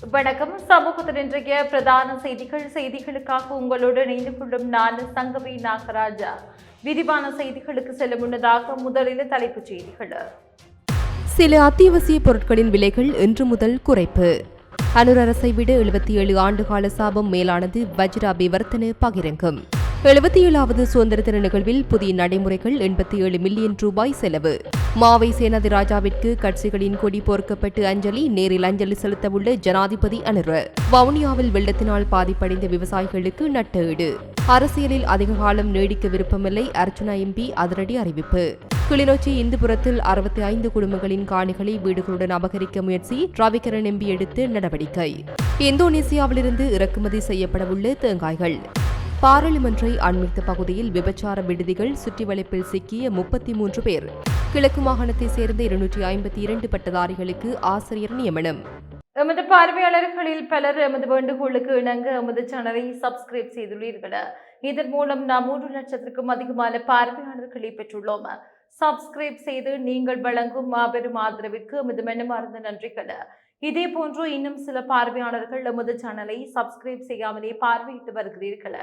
வணக்கம். சமூகத்தின் இன்றைய பிரதான செய்திகள். செய்திகளுக்காக உங்களோடு இணைந்து கொள்ளும் நான் சங்கவி நாகராஜா. விரிவான செய்திகளுக்கு செல்ல முன்னதாக முதலில் தலைப்புச் செய்திகள். சில அத்தியாவசிய பொருட்களின் விலைகள் இன்று முதல் குறைப்பு. அனுர் அரசை விட எழுபத்தி ஏழு ஆண்டுகால சாபம் மேலானது வஜ்ரா அபிவர்த்தன பகிரங்கம். எழுபத்தி ஏழாவது சுதந்திர தின நிகழ்வில் புதிய நடைமுறைகள் எண்பத்தி ஏழு மில்லியன் ரூபாய் செலவு. மாவை சேனாதி ராஜாவிற்கு கட்சிகளின் கொடி போர்க்கப்பட்டு அஞ்சலி நேரில் அஞ்சலி செலுத்தவுள்ள ஜனாதிபதி அனுர. வவுனியாவில் வெள்ளத்தினால் பாதிப்படைந்த விவசாயிகளுக்கு நட்டஈடு. அரசியலில் அதிக காலம் நீடிக்க விருப்பமில்லை அர்ச்சுனா எம்பி அதிரடி அறிவிப்பு. கிளிநொச்சி இந்துபுரத்தில் அறுபத்தி ஐந்து குடும்பங்களின் காணிகளை வீடுகளுடன் அபகரிக்க முயற்சி ரவிகரன் எம்பி எடுத்து நடவடிக்கை. இந்தோனேசியாவிலிருந்து இறக்குமதி செய்யப்படவுள்ள தேங்காய்கள். பாராளுமன்றை அண்மித்த பகுதியில் விபச்சார விடுதிகள் சுற்றிவளைப்பில் சிக்கிய முப்பத்தி மூன்று பேர். கிழக்கு மாகாணத்தைச் சேர்ந்த இருநூற்றி ஐம்பத்தி இரண்டு பட்டதாரிகளுக்கு ஆசிரியர் நியமனம். எமது பார்வையாளர்களில் பலர் எமது வேண்டுகோளுக்கு இணங்க எமது சேனலை சப்ஸ்கிரைப் செய்துள்ளீர்கள்? இதன் மூலம் நாம் மூன்று லட்சத்திற்கும் அதிகமான பார்வையாளர்களை பெற்றுள்ளோம்? சப்ஸ்கிரைப் செய்து நீங்கள் வழங்கும் மாபெரும் ஆதரவிற்கு எமது மனமார்ந்த நன்றிகள். இதே போன்று இன்னும் சில பார்வையாளர்கள் எமது சேனலை சப்ஸ்கிரைப் செய்யாமலே பார்வையிட்டு வருகிறீர்கள்.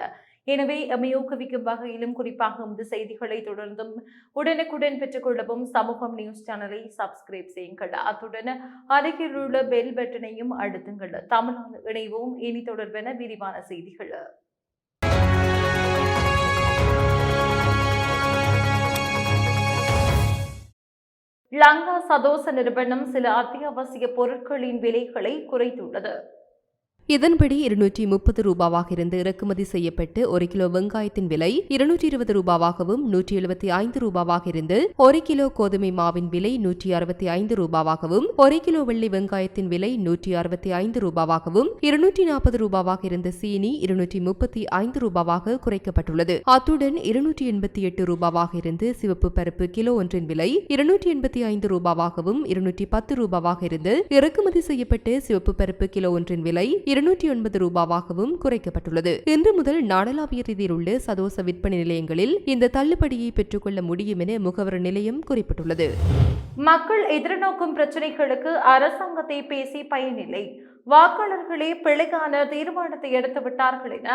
எனவே எம்மை ஊக்குவிக்கும் வகையிலும் குறிப்பாக இந்த செய்திகளை தொடர்ந்தும் உடனுக்குடன் பெற்றுக்கொள்ளவும் சமூகம் நியூஸ் சேனலை சப்ஸ்கிரைப் செய்யுங்கள். அத்துடன் அருகில் உள்ள பெல் பட்டனையும் அழுத்துங்கள். தமிழ் இணைவோம். இனி தொடர்பென விரிவான செய்திகள். லங்கா சதோச நிறுவனம் சில அத்தியாவசிய பொருட்களின் விலைகளை குறைத்துள்ளது. இதன்படி இருநூற்றி முப்பது ரூபாவாக இருந்து இறக்குமதி செய்யப்பட்டு ஒரு கிலோ வெங்காயத்தின் விலை இருநூற்றி இருபது ரூபாவாகவும் நூற்றி எழுபத்தி ஐந்து ரூபாவாக இருந்து ஒரு கிலோ கோதுமை மாவின் விலை நூற்றி அறுபத்தி ஐந்து ரூபாவாகவும் ஒரு கிலோ வெள்ளி வெங்காயத்தின் விலை நூற்றி அறுபத்தி ஐந்து ரூபாவாகவும் இருநூற்றி நாற்பது ரூபாவாக இருந்த சீனி இருநூற்றி முப்பத்தி ஐந்து ரூபாவாக குறைக்கப்பட்டுள்ளது. அத்துடன் இருநூற்றி எண்பத்தி எட்டு ரூபாவாக இருந்து சிவப்பு பருப்பு கிலோ ஒன்றின் விலை இருநூற்றி எண்பத்தி ஐந்து ரூபாவாகவும் இருநூற்றி பத்து ரூபாவாக இருந்து இறக்குமதி செய்யப்பட்டு சிவப்பு பருப்பு கிலோ ஒன்றின் விலை இருநூற்றி ஒன்பது ரூபாவாகவும் குறைக்கப்பட்டுள்ளது. இன்று முதல் நாடளாவிய ரீதியில் உள்ள சதோச விற்பனை நிலையங்களில் இந்த தள்ளுபடியை பெற்றுக்கொள்ள முடியும் என முகவர் நிலையம் குறிப்பிட்டுள்ளது. மக்கள் எதிர்நோக்கும் பிரச்சனைகளுக்கு அரசாங்கத்தை பேசி பயனில்லை. வாக்காளர்களே பிழைக்கான தீர்மானத்தை எடுத்து விட்டார்கள் என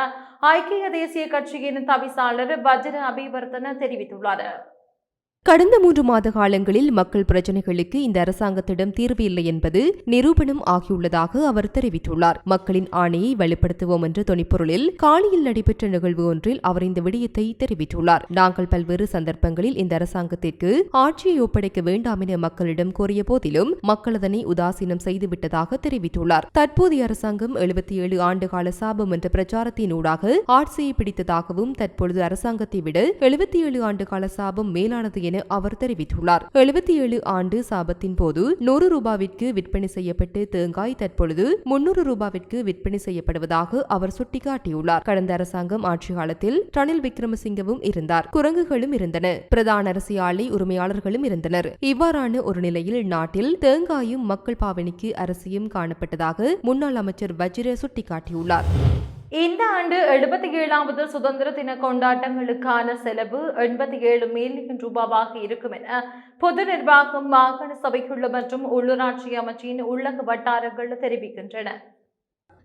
ஐக்கிய தேசிய கட்சியின் தவிசாளர் வஜ்ர அபிவர்த்தன தெரிவித்துள்ளார். கடந்த மூன்று மாத காலங்களில் மக்கள் பிரச்சினைகளுக்கு இந்த அரசாங்கத்திடம் தீர்வு இல்லை என்பது நிரூபணம் ஆகியுள்ளதாக அவர் தெரிவித்துள்ளார். மக்களின் ஆணையை வலுப்படுத்துவோம் என்ற தொனிப்பொருளில் காலியில் நடைபெற்ற நிகழ்வு ஒன்றில் அவர் இந்த விடயத்தை தெரிவித்துள்ளார். நாங்கள் பல்வேறு சந்தர்ப்பங்களில் இந்த அரசாங்கத்திற்கு ஆட்சியை ஒப்படைக்க வேண்டாம் என மக்களிடம் கோரிய போதிலும் மக்கள் அதனை உதாசீனம் செய்துவிட்டதாக தெரிவித்துள்ளார். தற்போதைய அரசாங்கம் எழுபத்தி ஏழு ஆண்டுகால சாபம் என்ற பிரச்சாரத்தினூடாக ஆட்சியை பிடித்ததாகவும் தற்பொழுது அரசாங்கத்தை விட எழுபத்தி ஏழு ஆண்டுகால சாபம் மேலானது என அவர் தெரிவித்துள்ளார். எழுபத்தி ஏழு ஆண்டு சாபத்தின் போது நூறு ரூபாவிற்கு விற்பனை செய்யப்பட்டு தேங்காய் தற்பொழுது முன்னூறு ரூபாவிற்கு விற்பனை செய்யப்படுவதாக அவர் சுட்டிக்காட்டியுள்ளார். கடந்த அரசாங்கம் ஆட்சி காலத்தில் ரணில் விக்ரமசிங்கவும் இருந்தார். குரங்குகளும் இருந்தன. பிரதான அரசியாலை உரிமையாளர்களும் இருந்தனர். இவ்வாறான ஒரு நிலையில் நாட்டில் தேங்காயும் மக்கள் பாவனைக்கு அரசியும் காணப்பட்டதாக முன்னாள் அமைச்சர் வஜிர சுட்டிக்காட்டியுள்ளார். இந்த ஆண்டு எழுபத்தி ஏழாவது சுதந்திர தின கொண்டாட்டங்களுக்கான செலவு எண்பத்தி ஏழு மில்லியன் ரூபாவாக இருக்கும் என பொது நிர்வாகம் மாகாண சபைக்குள்ள மற்றும் உள்ளூராட்சி அமைச்சின் உள்ளக வட்டாரங்கள் தெரிவிக்கின்றன.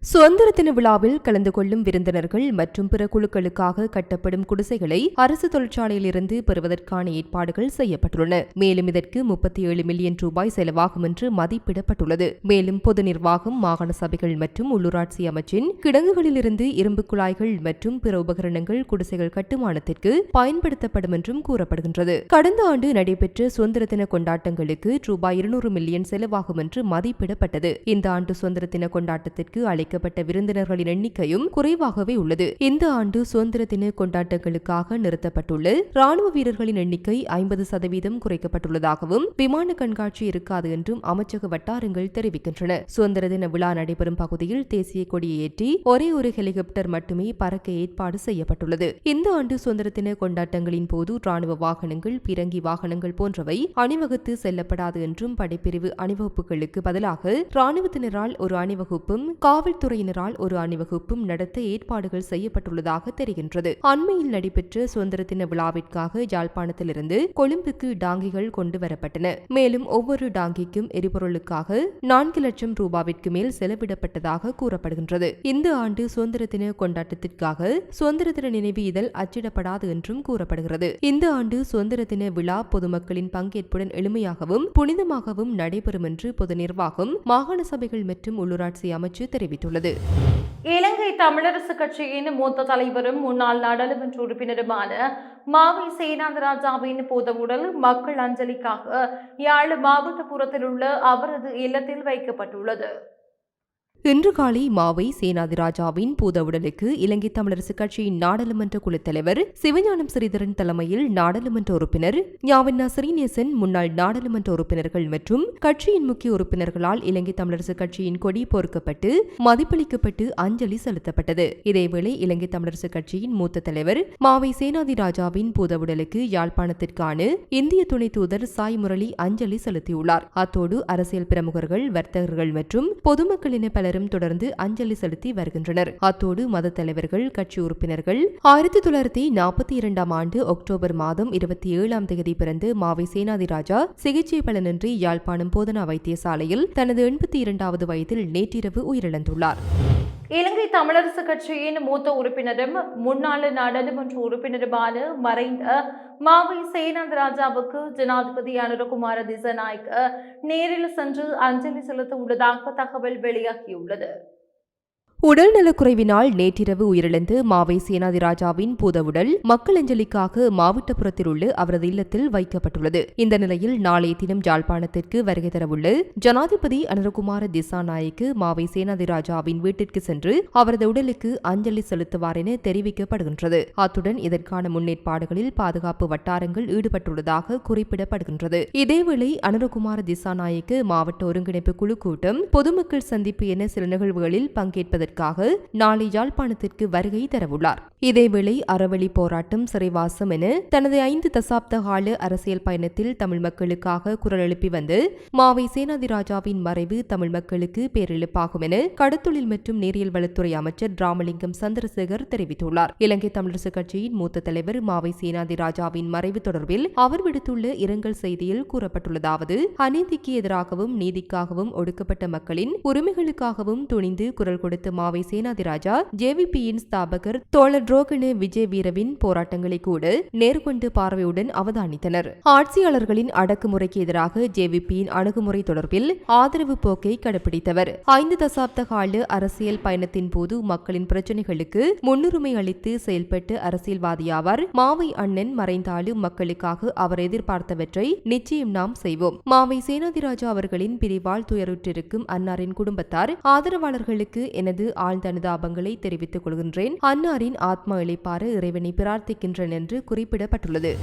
சுதந்திர தின விழாவில் கலந்து கொள்ளும் விருந்தினர்கள் மற்றும் பிற குழுக்களுக்காக கட்டப்படும் குடிசைகளை அரசு தொழிற்சாலையிலிருந்து பெறுவதற்கான ஏற்பாடுகள் செய்யப்பட்டுள்ளன. மேலும் இதற்கு முப்பத்தி ஏழு மில்லியன் ரூபாய் செலவாகும் என்று மதிப்பிடப்பட்டுள்ளது. மேலும் பொது நிர்வாகம் மாகாண சபைகள் மற்றும் உள்ளூராட்சி அமைச்சின் கிடங்குகளிலிருந்து இரும்பு குழாய்கள் மற்றும் பிற உபகரணங்கள் குடிசைகள் கட்டுமானத்திற்கு பயன்படுத்தப்படும் என்றும் கூறப்படுகின்றது. கடந்த ஆண்டு நடைபெற்ற சுதந்திர தின கொண்டாட்டங்களுக்கு ரூபாய் இருநூறு மில்லியன் செலவாகும் என்று மதிப்பிடப்பட்டது. இந்த ஆண்டு சுதந்திர தின கொண்டாட்டத்திற்கு அழைக்க அழைக்கப்பட்ட விருந்தினர்களின் எண்ணிக்கையும் குறைவாகவே உள்ளது. இந்த ஆண்டு சுதந்திர தின கொண்டாட்டங்களுக்காக நிறுத்தப்பட்டுள்ள ராணுவ வீரர்களின் எண்ணிக்கை ஐம்பது சதவீதம் குறைக்கப்பட்டுள்ளதாகவும் விமான கண்காட்சி இருக்காது என்றும் அமைச்சக வட்டாரங்கள் தெரிவிக்கின்றன. சுதந்திர தின விழா நடைபெறும் பகுதியில் தேசிய கொடியை ஏற்றி ஒரே ஒரு ஹெலிகாப்டர் மட்டுமே பறக்க ஏற்பாடு செய்யப்பட்டுள்ளது. இந்த ஆண்டு சுதந்திர தின கொண்டாட்டங்களின் போது ராணுவ வாகனங்கள் பிறங்கி வாகனங்கள் போன்றவை அணிவகுத்து செல்லப்படாது என்றும் படைப்பிரிவு அணிவகுப்புகளுக்கு பதிலாக ராணுவத்தினரால் ஒரு அணிவகுப்பும் காவல் காவல்துறையினரால் ஒரு அணிவகுப்பும் நடத்த ஏற்பாடுகள் செய்யப்பட்டுள்ளதாக தெரிகின்றது. அண்மையில் நடைபெற்ற சுதந்திர தின விழாவிற்காக யாழ்ப்பாணத்திலிருந்து கொழும்புக்கு டாங்கிகள் கொண்டு வரப்பட்டன. மேலும் ஒவ்வொரு டாங்கிக்கும் எரிபொருளுக்காக நான்கு லட்சம் ரூபாவிற்கு மேல் செலவிடப்பட்டதாக கூறப்படுகின்றது. இந்த ஆண்டு சுதந்திர தின கொண்டாட்டத்திற்காக சுதந்திர தின நினைவு இதழ் அச்சிடப்படாது என்றும் கூறப்படுகிறது. இந்த ஆண்டு சுதந்திர தின விழா பொதுமக்களின் பங்கேற்புடன் எளிமையாகவும் புனிதமாகவும் நடைபெறும் என்று பொது நிர்வாகம் மாகாண சபைகள் மற்றும் உள்ளூராட்சி அமைச்சு தெரிவித்துள்ளது. இலங்கை தமிழரசு கட்சியின் மூத்த தலைவரும் முன்னாள் நாடாளுமன்ற உறுப்பினருமான மாவை சேனாந்தராஜாவின் உடல் மக்கள் அஞ்சலிக்காக யாழ் மாவட்டபுரத்தில் உள்ள அவரது இல்லத்தில் வைக்கப்பட்டுள்ளது. இன்று காலை மாவை சேனாதிராஜாவின் பூதவுடலுக்கு இலங்கை தமிழரசுக் கட்சியின் நாடாளுமன்ற குழுத்தலைவர் சிவஞானம் ஸ்ரீதரன் தலைமையில் நாடாளுமன்ற உறுப்பினர் ஞாவண்ணா ஸ்ரீநேசன் முன்னாள் நாடாளுமன்ற உறுப்பினர்கள் மற்றும் கட்சியின் முக்கிய உறுப்பினர்களால் இலங்கை தமிழரசுக் கட்சியின் கொடி பொறுக்கப்பட்டு மதிப்பளிக்கப்பட்டு அஞ்சலி செலுத்தப்பட்டது. இதேவேளை இலங்கை தமிழரசுக் கட்சியின் மூத்த தலைவர் மாவை சேனாதிராஜாவின் பூதவுடலுக்கு யாழ்ப்பாணத்திற்கான இந்திய துணை தூதர் சாய் முரளி அஞ்சலி செலுத்தியுள்ளார். அத்தோடு அரசியல் பிரமுகர்கள் வர்த்தகர்கள் மற்றும் பொதுமக்களின் பலர் பலரும் தொடர்ந்து அஞ்சலி செலுத்தி வருகின்றனர். அத்தோடு மத தலைவர்கள் கட்சி உறுப்பினர்கள் ஆயிரத்தி தொள்ளாயிரத்தி நாற்பத்தி இரண்டாம் ஆண்டு அக்டோபர் மாதம் இருபத்தி ஏழாம் தேதி பிறந்து மாவை சேனாதிராஜா சிகிச்சை பலனின்றி யாழ்ப்பாணம் போதனா வைத்தியசாலையில் தனது எண்பத்தி இரண்டாவது வயதில் நேற்றிரவு உயிரிழந்துள்ளார். இலங்கை தமிழரசு கட்சியின் மூத்த உறுப்பினரும் முன்னாள் நாடாளுமன்ற உறுப்பினருமான மறைந்த மாவை சேனாந்தராஜாவுக்கு ஜனாதிபதி அனுரகுமார திசநாயக் நேரில் சென்று அஞ்சலி செலுத்த உள்ளதாக தகவல் வெளியாகியுள்ளது. உடல்நலக்குறைவினால் நேற்றிரவு உயிரிழந்து மாவை சேனாதிராஜாவின் பூதவுடல் மக்கள் அஞ்சலிக்காக மாவட்டபுரத்தில் உள்ள அவரது இல்லத்தில் வைக்கப்பட்டுள்ளது. இந்த நிலையில் நாளைய தினம் ஜாழ்ப்பாணத்திற்கு வருகை தரவுள்ள ஜனாதிபதி அனுரகுமார திசாநாயக்கு மாவை சேனாதிராஜாவின் வீட்டிற்கு சென்று அவரது உடலுக்கு அஞ்சலி செலுத்துவார் என தெரிவிக்கப்படுகின்றது. அத்துடன் இதற்கான முன்னேற்பாடுகளில் பாதுகாப்பு வட்டாரங்கள் ஈடுபட்டுள்ளதாக குறிப்பிடப்படுகின்றது. இதேவேளை அனுரகுமார திசாநாயக்கு மாவட்ட ஒருங்கிணைப்பு குழு கூட்டம் பொதுமக்கள் சந்திப்பு என சில நிகழ்வுகளில் பங்கேற்பதற்கு செய்வதற்காக நாளை யாழ்ப்பாணத்திற்கு வருகை தரவுள்ளார். இதேவேளை அறவழி போராட்டம் சிறைவாசம் என தனது ஐந்து தசாப்த கால அரசியல் பயணத்தில் தமிழ் மக்களுக்காக குரல் எழுப்பி வந்து மாவை சேனாதிராஜாவின் மறைவு தமிழ் மக்களுக்கு பேரிழப்பாகும் என கடத்தொழில் மற்றும் நேரியல் வளத்துறை அமைச்சர் ராமலிங்கம் சந்திரசேகர் தெரிவித்துள்ளார். இலங்கை தமிழரசு கட்சியின் மூத்த தலைவர் மாவை சேனாதிராஜாவின் மறைவு தொடர்பில் அவர் விடுத்துள்ள இரங்கல் செய்தியில் கூறப்பட்டுள்ளதாவது அநீதிக்கு எதிராகவும் நீதிக்காகவும் ஒடுக்கப்பட்ட மக்களின் உரிமைகளுக்காகவும் துணிந்து குரல் கொடுத்த மாவை சேனாதிராஜா ஜேவிபியின் ஸ்தாபகர் தோழர் ரோகண விஜய் வீரவின் போராட்டங்களை கூட நேர்கொண்டு பார்வையுடன் அவதானித்தனர். ஆட்சியாளர்களின் அடக்குமுறைக்கு எதிராக ஜேவிபியின் அணுகுமுறை தொடர்பில் ஆதரவு போக்கை கடைபிடித்தவர். ஐந்து தசாப்த கால அரசியல் பயணத்தின் போது மக்களின் பிரச்சினைகளுக்கு முன்னுரிமை அளித்து செயல்பட்டு அரசியல்வாதியாவார் மாவை அண்ணன் மறைந்தாலும் மக்களுக்காக அவர் எதிர்பார்த்தவற்றை நிச்சயம் நாம் செய்வோம். மாவை சேனாதிராஜா அவர்களின் பிரிவால் துயருற்றிருக்கும் அன்னாரின் குடும்பத்தார் ஆதரவாளர்களுக்கு எனது ஆழ்ந்த அனுதாபங்களை தெரிவித்துக் கொள்கின்றேன். அன்னாரின் ஆத்மா இழைப்பாறு இறைவனை பிரார்த்திக்கின்றேன் என்று குறிப்பிடப்பட்டுள்ளது.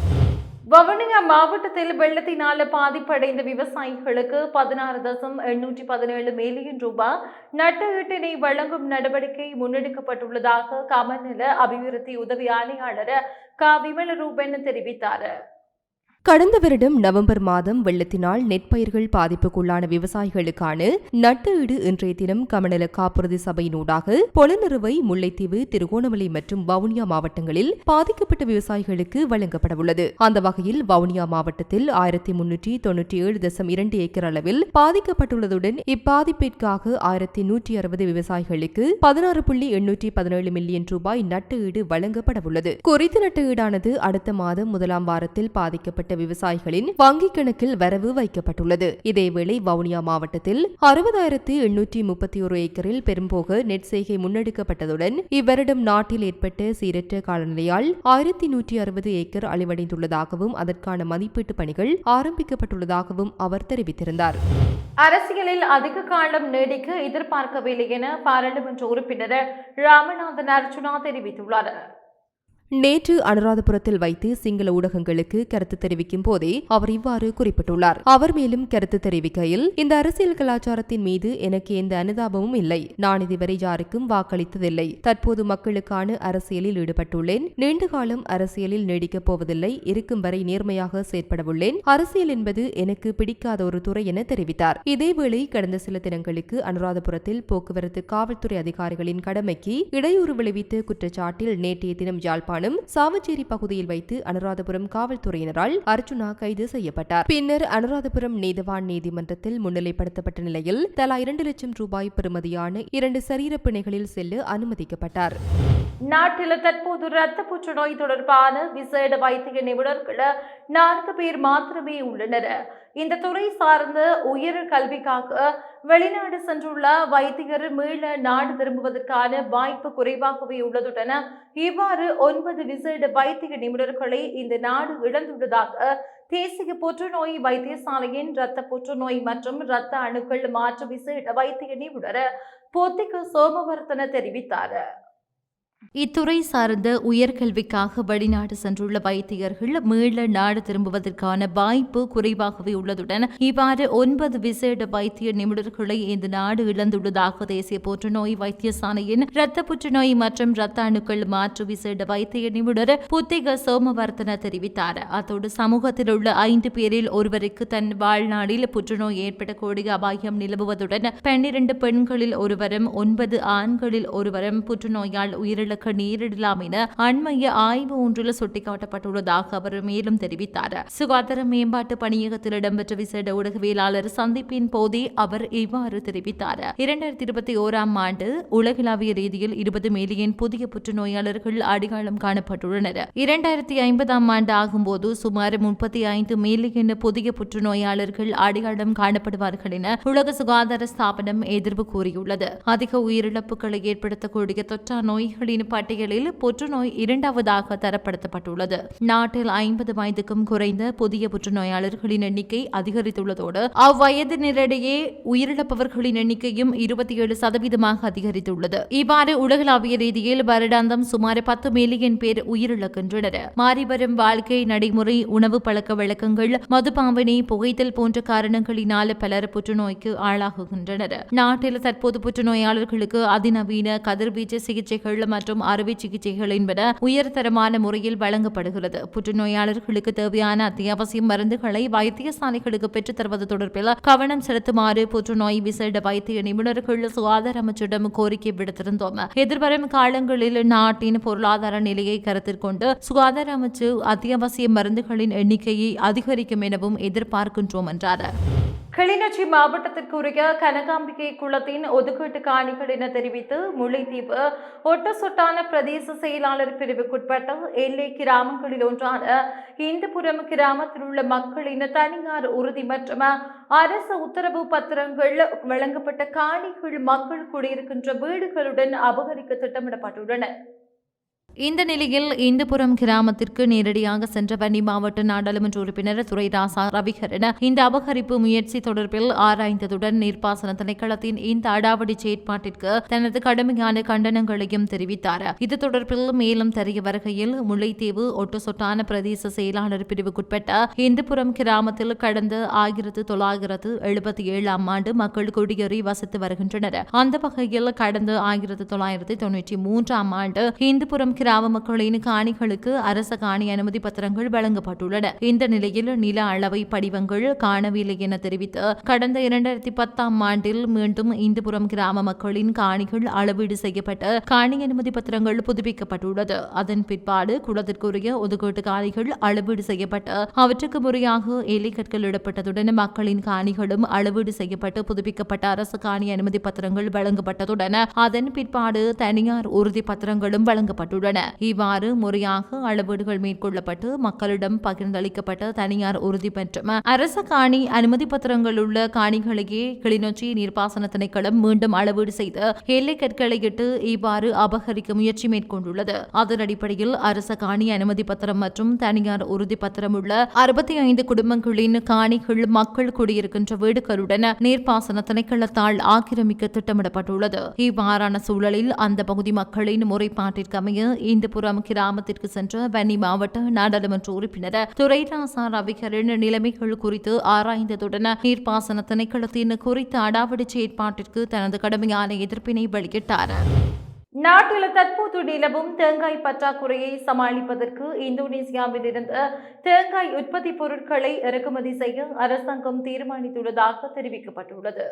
வவுனியா மாவட்டத்தில் வெள்ளத்தினால் பாதிப்படைந்த விவசாயிகளுக்கு பதினாறு தசம் எண்ணூற்றி பதினேழு மில்லியன் ரூபாய் நட்டு ஈட்டினை வழங்கும் நடவடிக்கை முன்னெடுக்கப்பட்டுள்ளதாக கமநல அபிவிருத்தி உதவி ஆணையாளர் க. விமலரூபன் தெரிவித்தார். கடந்த வருடம் நவம்பர் மாதம் வெள்ளத்தினால் நெற்பயிர்கள் பாதிப்புக்குள்ளான விவசாயிகளுக்கான நட்டு ஈடு இன்றைய தினம் கமநல காப்புறுதி சபையினூடாக பொலனறுவை முல்லைத்தீவு திருகோணமலை மற்றும் வவுனியா மாவட்டங்களில் பாதிக்கப்பட்ட விவசாயிகளுக்கு வழங்கப்படவுள்ளது அந்த வகையில் வவுனியா மாவட்டத்தில் ஆயிரத்தி முன்னூற்றி தொன்னூற்றி ஏழு தசம் இரண்டு ஏக்கர் அளவில் பாதிக்கப்பட்டுள்ளதுடன் இப்பாதிப்பிற்காக ஆயிரத்தி நூற்றி அறுபது விவசாயிகளுக்கு பதினாறு புள்ளி எண்ணூற்றி பதினேழு மில்லியன் ரூபாய் நட்டு ஈடு வழங்கப்படவுள்ளது குறித்த நட்டு ஈடானது அடுத்த மாதம் முதலாம் வாரத்தில் பாதிக்கப்பட்ட மாவட்ட விவசாயிகளின் வங்கிக் கணக்கில் வரவு வைக்கப்பட்டுள்ளது. இதேவேளை வவுனியா மாவட்டத்தில் அறுபதாயிரத்து எண்ணூற்றி முப்பத்தி ஒரு ஏக்கரில் பெரும்போக நெட் செய்கை முன்னெடுக்கப்பட்டதுடன் இவ்வருடம் நாட்டில் ஏற்பட்ட சீரற்ற காலநிலையால் ஆயிரத்தி நூற்றி அறுபது ஏக்கர் அழிவடைந்துள்ளதாகவும் அதற்கான மதிப்பீட்டு பணிகள் ஆரம்பிக்கப்பட்டுள்ளதாகவும் அவர் தெரிவித்திருந்தார். அரசியலில் அதிக காலம் நீடிக்க எதிர்பார்க்கவில்லை என பாராளுமன்ற உறுப்பினர் ராமநாதன் அர்ஜுனா தெரிவித்துள்ளார். நேற்று அனுராதபுரத்தில் வைத்து சிங்கள ஊடகங்களுக்கு கருத்து தெரிவிக்கும் போதே அவர் இவ்வாறு குறிப்பிட்டுள்ளார். அவர் மேலும் கருத்து தெரிவிக்கையில் இந்த அரசியல் கலாச்சாரத்தின் மீது எனக்கு எந்த அனுதாபமும் இல்லை. நான் இதுவரை யாருக்கும் வாக்களித்ததில்லை. தற்போது மக்களுக்கான அரசியலில் ஈடுபட்டுள்ளேன். நீண்டகாலம் அரசியலில் நீடிக்கப் போவதில்லை. இருக்கும் வரை நேர்மையாக செயற்படவுள்ளேன். அரசியல் என்பது எனக்கு பிடிக்காத ஒரு துறை என தெரிவித்தார். இதேவேளை கடந்த சில தினங்களுக்கு அனுராதபுரத்தில் போக்குவரத்து காவல்துறை அதிகாரிகளின் கடமைக்கு இடையூறு விளைவித்த குற்றச்சாட்டில் நேற்றைய தினம் யாழ்ப்பாணம் சாவச்சேரி பகுதியில் வைத்து அனுராதபுரம் காவல்துறையினரால் அர்ஜுனா கைது செய்யப்பட்டார். பின்னர் அனுராதபுரம் நீதவான் நீதிமன்றத்தில் முன்னிலைப்படுத்தப்பட்ட நிலையில் தலா இரண்டு லட்சம் ரூபாய் பெறுமதியான இரண்டு சரீர பிணைகளில் செல்ல அனுமதிக்கப்பட்டார். நாட்டில் தற்போது இரத்த புற்றுநோய் தொடர்பான விசேட வைத்திய நிபுணர்கள் நான்கு பேர் மாத்திரமே உள்ளனர். இந்த துறை சார்ந்த உயர் கல்விக்காக வெளிநாடு சென்றுள்ள வைத்தியர் மீள நாடு திரும்புவதற்கான வாய்ப்பு குறைவாகவே உள்ளதுடன் இவ்வாறு ஒன்பது விசேட வைத்திய நிபுணர்களை இந்த நாடு இழந்துள்ளதாக தேசிய புற்றுநோய் வைத்தியசாலையின் இரத்த புற்றுநோய் மற்றும் இரத்த அணுக்கள் மாற்று விசேட வைத்திய நிபுணர் பொத்திக்கு சோமவர்த்தன தெரிவித்தார். இத்துறை சார்ந்த உயர்கல்விக்காக வெளிநாடு சென்றுள்ள வைத்தியர்கள் மீள நாடு திரும்புவதற்கான வாய்ப்பு குறைவாகவே உள்ளதுடன் இவ்வாறு ஒன்பது விசேட வைத்திய நிபுணர்களை இந்த நாடு இழந்துள்ளதாக தேசிய புற்றுநோய் வைத்தியசாலையின் இரத்த புற்றுநோய் மற்றும் இரத்த அணுக்கள் மாற்று விசேட வைத்திய நிபுணர் புத்திக சோமவர்த்தன தெரிவித்தார். அத்தோடு சமூகத்தில் உள்ள ஐந்து பேரில் ஒருவருக்கு தன் வாழ்நாளில் புற்றுநோய் ஏற்படக்கூடிய அபாயம் நிலவுவதுடன் பன்னிரண்டு பெண்களில் ஒருவரும் ஒன்பது ஆண்களில் ஒருவரும் புற்றுநோயால் உயிரிழக்க நேரிடலாம் என அண்மைய ஆய்வு ஒன்றில் சுட்டிக்காட்டப்பட்டுள்ளதாக அவர் மேலும் தெரிவித்தார். சுகாதார மேம்பாட்டு பணியகத்தில் இடம்பெற்ற விசேட ஊடகவியலாளர் சந்திப்பின் போதே அவர் இவ்வாறு தெரிவித்தார். இரண்டாயிரத்தி இருபத்தி ஓராம் ஆண்டு உலகளாவிய ரீதியில் இருபது மில்லியன் புதிய புற்றுநோயாளர்கள் அடையாளம் காணப்பட்டுள்ளனர். இரண்டாயிரத்தி ஐம்பதாம் ஆண்டு ஆகும்போது சுமார் முப்பத்தி ஐந்து மில்லியன் புதிய புற்றுநோயாளர்கள் அடையாளம் காணப்படுவார்கள் என உலக சுகாதார ஸ்தாபனம் எதிர்ப்பு கூறியுள்ளது. அதிக உயிரிழப்புகளை ஏற்படுத்தக்கூடிய தொற்றா நோய்களின் பட்டியலில் புற்றுநோய் இரண்டாவதாக தரப்படுத்தப்பட்டுள்ளது. நாட்டில் ஐம்பது வயதுக்கும் குறைந்த புதிய புற்றுநோயாளர்களின் எண்ணிக்கை அதிகரித்துள்ளதோடு அவ்வயதினரிடையே உயிரிழப்பவர்களின் எண்ணிக்கையும் இருபத்தி ஏழு சதவீதமாக அதிகரித்துள்ளது. இவ்வாறு உலகளாவிய ரீதியில் வருடாந்தம் சுமார் பத்து மில்லியன் பேர் உயிரிழக்கின்றனர். மாறிவரும் வாழ்க்கை நடைமுறை உணவு பழக்க வழக்கங்கள் மதுபாவனை புகைத்தல் போன்ற காரணங்களினால் பலர் புற்றுநோய்க்கு ஆளாகுகின்றனர். நாட்டில் தற்போது புற்றுநோயாளர்களுக்கு அதிநவீன கதிர்வீச்சு சிகிச்சைகள் மற்றும் அறுவை சிகிச்சைகள் என்பன உயர்தரமான முறையில் வழங்கப்படுகிறது. புற்றுநோயாளர்களுக்கு தேவையான அத்தியாவசிய மருந்துகளை வைத்தியசாலைகளுக்கு பெற்றுத் தருவது தொடர்பில் கவனம் செலுத்துமாறு புற்றுநோய் விசேட வைத்திய நிபுணர்கள் சுகாதார அமைச்சிடம் கோரிக்கை விடுத்திருந்தோம். எதிர்வரும் காலங்களில் நாட்டின் பொருளாதார நிலையை கருத்தில் கொண்டு சுகாதார அமைச்சு அத்தியாவசிய மருந்துகளின் எண்ணிக்கையை அதிகரிக்கும் எனவும் எதிர்பார்க்கின்றோம் என்றார். கிளிநொச்சி மாவட்டத்திற்குரிய கனகாம்பிகை குளத்தின் ஒதுக்கீட்டு காணிகள் என தெரிவித்து முல்லைத்தீவு ஒட்டசொட்டான பிரதேச செயலாளர் பிரிவுக்குட்பட்ட எல்லை கிராமங்களில் ஒன்றான இந்துபுரம் கிராமத்தில் உள்ள மக்களின் தனியார் உறுதி மற்றும் அரசு உத்தரவு பத்திரங்கள் வழங்கப்பட்ட காணிகள் மக்கள் குடியிருக்கின்ற வீடுகளுடன் அபகரிக்க திட்டமிடப்பட்டுள்ளன. இந்த நிலையில் இந்துபுரம் கிராமத்திற்கு நேரடியாக சென்ற வன்னி மாவட்ட நாடாளுமன்ற உறுப்பினர் துரைராசா ரவிகரன் இந்த அபகரிப்பு முயற்சி தொடர்பில் ஆராய்ந்ததுடன் நீர்ப்பாசன திணைக்களத்தின் இந்த அடாவடி செயற்பாட்டிற்கு தனது கடுமையான கண்டனங்களையும் தெரிவித்தார். இது தொடர்பில் மேலும் தெரிய வருகையில் முல்லைத்தீவு ஒட்டுசொட்டான பிரதேச செயலாளர் பிரிவுக்குட்பட்ட இந்துபுரம் கிராமத்தில் கடந்த ஆயிரத்து தொள்ளாயிரத்து எழுபத்தி ஏழாம் ஆண்டு மக்கள் குடியேறி வசித்து வருகின்றனர். அந்த வகையில் கடந்த ஆயிரத்து தொள்ளாயிரத்து தொன்னூற்றி மூன்றாம் ஆண்டு இந்துபுரம் கிராம கிராம மக்களின் காணிகளுக்கு அரச காணி அனுமதி பத்திரங்கள் வழங்கப்பட்டுள்ளன. இந்த நிலையில் நில அளவை படிவங்கள் காணவில்லை என தெரிவித்து கடந்த இரண்டாயிரத்தி பத்தாம் ஆண்டில் மீண்டும் இந்துபுரம் கிராம மக்களின் காணிகள் அளவீடு செய்யப்பட்டு காணி அனுமதி பத்திரங்கள் புதுப்பிக்கப்பட்டுள்ளது. அதன் பிற்பாடு குளத்திற்குரிய ஒதுக்கீட்டு காணிகள் அளவீடு செய்யப்பட்டு அவற்றுக்கு முறையாக எலிக்கற்கள் இடப்பட்டதுடன் மக்களின் காணிகளும் அளவீடு செய்யப்பட்டு புதுப்பிக்கப்பட்ட அரசு காணி அனுமதி பத்திரங்கள் வழங்கப்பட்டதுடன் அதன் பிற்பாடு தனியார் உறுதி பத்திரங்களும் வழங்கப்பட்டுள்ளன. இவ்வாறு முறையாக அளவீடுகள் மேற்கொள்ளப்பட்டு மக்களிடம் பகிர்ந்தளிக்கப்பட்ட தனியார் உறுதி மற்றும் அரச காணி அனுமதி பத்திரங்கள் உள்ள காணிகளையே கிளிநொச்சி நீர்ப்பாசன திணைக்களம் மீண்டும் அளவீடு செய்து எல்லை கற்களை இட்டு இவ்வாறு அபகரிக்க முயற்சி மேற்கொண்டுள்ளது. அதன் அடிப்படையில் அரச காணி அனுமதி பத்திரம் மற்றும் தனியார் உறுதி பத்திரம் உள்ள அறுபத்தி ஐந்து குடும்பங்களின் காணிகள் மக்கள் குடியிருக்கின்ற வீடுகளுடன் நீர்ப்பாசன திணைக்களத்தால் ஆக்கிரமிக்க திட்டமிடப்பட்டுள்ளது. இவ்வாறான சூழலில் அந்த பகுதி மக்களின் முறைப்பாட்டிற்கமைய இந்துபுரம் கிராமத்திற்கு சென்ற வன்னி மாவட்ட நாடாளுமன்ற உறுப்பினர் துரைராசா ரவிகரன் நிலைமைகள் குறித்து ஆராய்ந்ததுடன் நீர்ப்பாசன திணைக்களத்தின் குறித்த அடாவடி செயற்பாட்டிற்கு தனது கடுமையான எதிர்ப்பினை வெளியிட்டார். நாட்டில் தற்போது நிலவும் தேங்காய் பற்றாக்குறையை சமாளிப்பதற்கு இந்தோனேசியாவில் இருந்து தேங்காய் உற்பத்தி பொருட்களை இறக்குமதி செய்ய அரசாங்கம் தீர்மானித்துள்ளதாக தெரிவிக்கப்பட்டுள்ளது.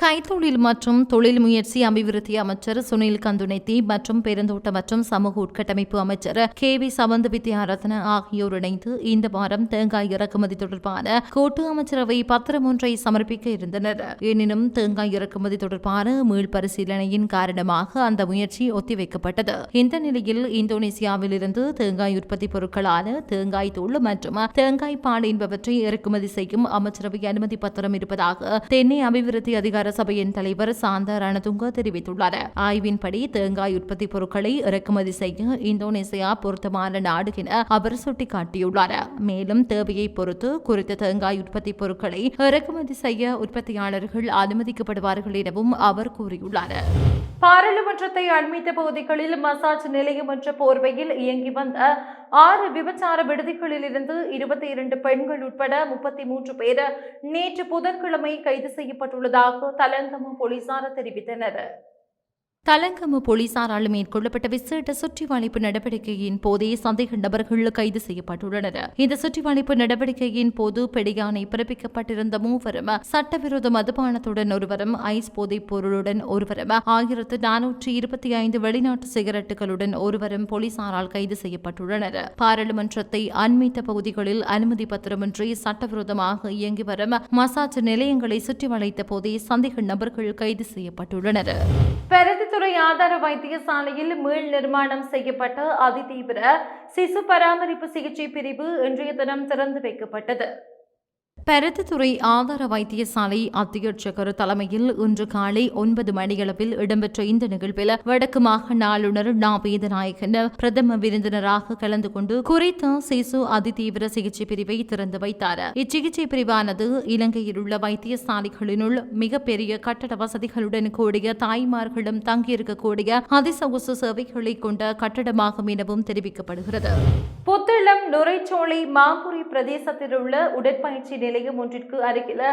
கைத்தொழில் மற்றும் தொழில் முயற்சி அபிவிருத்தி அமைச்சர் சுனில் கந்துணைத்தி மற்றும் பெருந்தோட்ட மற்றும் சமூக உட்கட்டமைப்பு அமைச்சர் கே வி சமந்த வித்யாரத்ன ஆகியோர் இணைந்து இந்த வாரம் தேங்காய் இறக்குமதி தொடர்பான கூட்டு அமைச்சரவை பத்திரம் ஒன்றை சமர்ப்பிக்க இருந்தனர். எனினும் தேங்காய் இறக்குமதி தொடர்பான மீள் பரிசீலனையின் காரணமாக அந்த முயற்சி ஒத்திவைக்கப்பட்டது. இந்த நிலையில் இந்தோனேசியாவில் இருந்து தேங்காய் உற்பத்தி பொருட்களான தேங்காய் தூள் மற்றும் தேங்காய் பால் என்பவற்றை இறக்குமதி செய்யும் அமைச்சரவை அனுமதி பத்திரம் இருப்பதாக தென்னை அபிவிருத்தி அதிகார சபையின் தலைவர் சாந்த ரணதுங்க தெரிவித்துள்ளார். ஆய்வின்படி தேங்காய் உற்பத்தி பொருட்களை இறக்குமதி செய்ய இந்தோனேசியா பொருத்தமான நாடு என அவர் சுட்டிக்காட்டியுள்ளார். மேலும் தேவையை பொறுத்து குறித்த தேங்காய் உற்பத்தி பொருட்களை இறக்குமதி செய்ய உற்பத்தியாளர்கள் அனுமதிக்கப்படுவார்கள் எனவும் அவர் கூறியுள்ளார். பாராளுமன்றத்தை அண்மித்த பகுதிகளில் மசாஜ் நிலையம் என்ற போர்வையில் இயங்கி வந்த ஆறு விபச்சார விடுதிகளில் இருந்து இருபத்தி இரண்டு பெண்கள் உட்பட முப்பத்தி மூன்று பேர் நேற்று புதன்கிழமை கைது செய்யப்பட்டுள்ளதாக தலங்கம போலீசார் தெரிவித்தனர். தலங்கம போலீசாரால் மேற்கொள்ளப்பட்ட விசேட சுற்றிவளைப்பு நடவடிக்கையின் போதே சந்தேக நபர்கள் கைது செய்யப்பட்டுள்ளனர். இந்த சுற்றிவளைப்பு நடவடிக்கையின் போது பெடியானை பிறப்பிக்கப்பட்டிருந்த மூவரும் சட்டவிரோத மதுபானத்துடன் ஒருவரும் ஐஸ் போதைப் பொருளுடன் ஒருவரும் ஆயிரத்து நானூற்றி இருபத்தி ஐந்து வெளிநாட்டு சிகரெட்டுகளுடன் ஒருவரும் போலீசாரால் கைது செய்யப்பட்டுள்ளனர். பாராளுமன்றத்தை அண்மித்த பகுதிகளில் அனுமதி பத்திரமின்றி சட்டவிரோதமாக இயங்கி வரும் மசாஜ் நிலையங்களை சுற்றி வளைத்த போதே சந்தேக நபர்கள் கைது செய்யப்பட்டுள்ளனர். பருத்தித்துறை ஆதார வைத்தியசாலையில் மீள் நிர்மாணம் செய்யப்பட்ட அதிதீவிர சிசு பராமரிப்பு சிகிச்சை பிரிவு இன்றைய தினம் திறந்து வைக்கப்பட்டது. பருத்தித்துறை ஆதார வைத்தியசாலை அத்தியட்சகர் தலைமையில் இன்று காலை ஒன்பது மணியளவில் இடம்பெற்ற இந்த நிகழ்வில் வடக்கு மாகாண ஆளுநர் நா வேதநாயகன் பிரதம விருந்தினராக கலந்து கொண்டு குறித்த சிசு அதிதீவிர சிகிச்சை பிரிவை திறந்து வைத்தார். இச்சிகிச்சை பிரிவானது இலங்கையில் உள்ள வைத்தியசாலைகளினுள் மிகப்பெரிய கட்டட வசதிகளுடன் கூடிய தாய்மார்களும் தங்கியிருக்கக்கூடிய அதிசகுசு சேவைகளை கொண்ட கட்டடமாகும் எனவும் தெரிவிக்கப்படுகிறது. புத்தளம் நுரைச்சோலை மாங்குடி பிரதேசத்தில் உள்ள உடற்பயிற்சி நிலையம் ஒன்றிற்கு அருகில்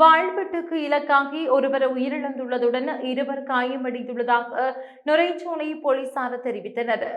வாழ்வெட்டுக்கு இலக்காகி ஒருவர் உயிரிழந்துள்ளதுடன் இருவர் காயமடைந்துள்ளதாக நுரைச்சோலை போலீசார் தெரிவித்தனர்.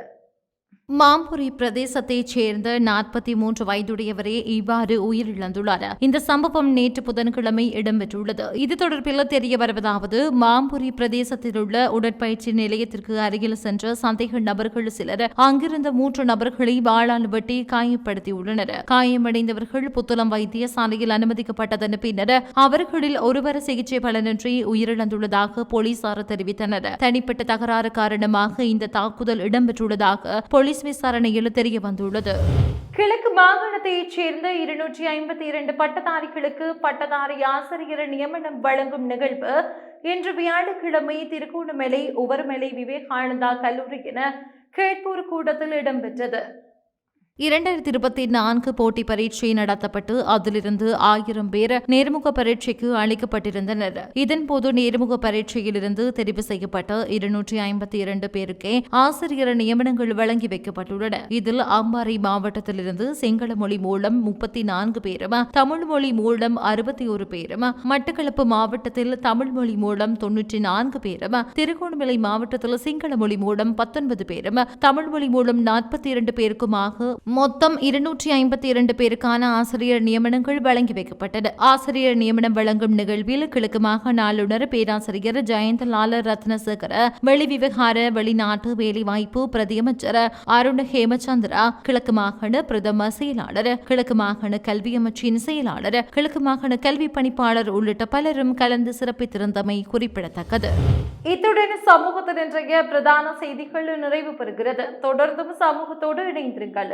மாம்புரி பிரதேசத்தைச் சேர்ந்த நாற்பத்தி மூன்று வயதுடையவரே இவ்வாறு உயிரிழந்துள்ளார். இந்த சம்பவம் நேற்று புதன்கிழமை இடம்பெற்றுள்ளது. இது தொடர்பில் தெரிய வருவதாவது மாம்புரி பிரதேசத்தில் உள்ள உடற்பயிற்சி நிலையத்திற்கு அருகில் சென்ற சந்தேக நபர்கள் சிலர் அங்கிருந்த மூன்று நபர்களை வாழால் வெட்டி காயப்படுத்தியுள்ளனர். காயமடைந்தவர்கள் புத்தளம் வைத்தியசாலையில் அனுமதிக்கப்பட்டதன் பின்னர் அவர்களில் ஒருவர் சிகிச்சை பலனின்றி உயிரிழந்துள்ளதாக போலீசார் தெரிவித்தனர். தனிப்பட்ட தகராறு காரணமாக இந்த தாக்குதல் இடம்பெற்றுள்ளதாக போலீஸ் விசாரணையில் தெரிய வந்துள்ளது. கிழக்கு மாகாணத்தைச் சேர்ந்த இருநூற்றி ஐம்பத்தி இரண்டு பட்டதாரிகளுக்கு பட்டதாரி ஆசிரியர் நியமனம் வழங்கும் நிகழ்வு இன்று வியாழக்கிழமை திருகோணமலை உவர்மலை விவேகானந்தா கல்லூரி என கேட்பூர் கூடத்தில் இடம்பெற்றது. இரண்டாயிரத்தி இருபத்தி நான்கு போட்டி பரீட்சை நடத்தப்பட்டு அதிலிருந்து ஆயிரம் பேர் நேர்முக பரீட்சைக்கு அளிக்கப்பட்டிருந்தனர். இதன்போது நேர்முக பரீட்சையிலிருந்து தெரிவு செய்யப்பட்ட இருநூற்றி ஐம்பத்தி இரண்டு பேருக்கே ஆசிரியர் நியமனங்கள் வழங்கி வைக்கப்பட்டுள்ளன. இதில் அம்பாறை மாவட்டத்திலிருந்து சிங்கள மொழி மூலம் முப்பத்தி நான்கு பேரும் தமிழ் மொழி மூலம் அறுபத்தி ஒரு பேரும் மட்டக்களப்பு மாவட்டத்தில் தமிழ் மொழி மூலம் தொன்னூற்றி நான்கு பேரும் திருகோணமலை மாவட்டத்தில் சிங்கள மொழி மூலம் பத்தொன்பது பேரும் தமிழ் மொழி மூலம் நாற்பத்தி இரண்டு பேருக்குமாக மொத்தம் இருநூற்றி ஐம்பத்தி இரண்டு பேருக்கான ஆசிரியர் நியமனங்கள் வழங்கி வைக்கப்பட்டது ஆசிரியர் நியமனம் வழங்கும் நிகழ்வில் கிழக்கு மாகாண ஆளுநர் பேராசிரியர் ஜெயந்தலால ரத்னசேகர வெளிவிவகார வெளிநாட்டு வேலைவாய்ப்பு பிரதியமைச்சர் அருண் ஹேமச்சந்திரா கிழக்கு மாகாண பிரதம செயலாளர் கிழக்கு மாகாண கல்வி அமைச்சின் செயலாளர் கிழக்கு மாகாண கல்வி பணிப்பாளர் உள்ளிட்ட பலரும் கலந்து சிறப்பித்திருந்தமை குறிப்பிடத்தக்கது. இத்துடன் சமூகத்தின் இன்றைய பிரதான செய்திகள் நிறைவு பெறுகிறது. தொடர்ந்தும் சமூகத்தோடு இணைந்திருங்கள்.